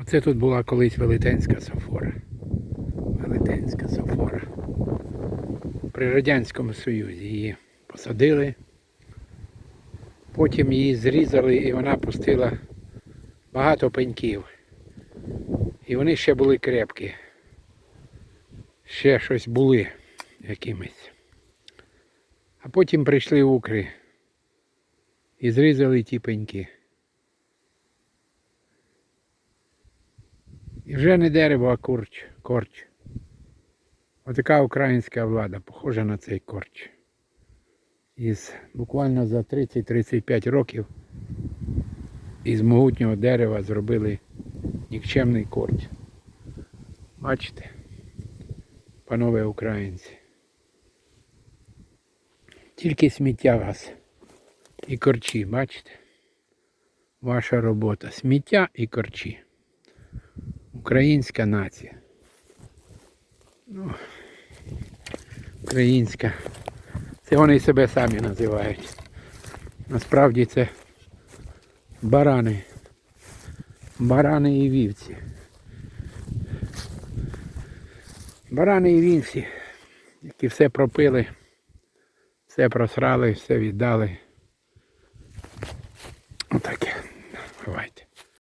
Оце тут була колись велетенська софора. Велетенська софора. При Радянському Союзі її посадили. Потім її зрізали і вона пустила багато пеньків. І вони ще були крепкі. Ще щось були якимись. А потім прийшли укри і зрізали ті пеньки. І вже не дерево, а корч. корч. Отака українська влада, похожа на цей корч. Із буквально за 30-35 років із могутнього дерева зробили нікчемний корч. Бачите, панове українці. Тільки сміття вас і корчі, бачите? Ваша робота. Сміття і корчі. Українська нація. Ну, українська. Це вони себе самі називають. Насправді це барани. Барани і вівці. Барани і вівці, які все пропили, все просрали, все віддали. Отаке. Бувайте.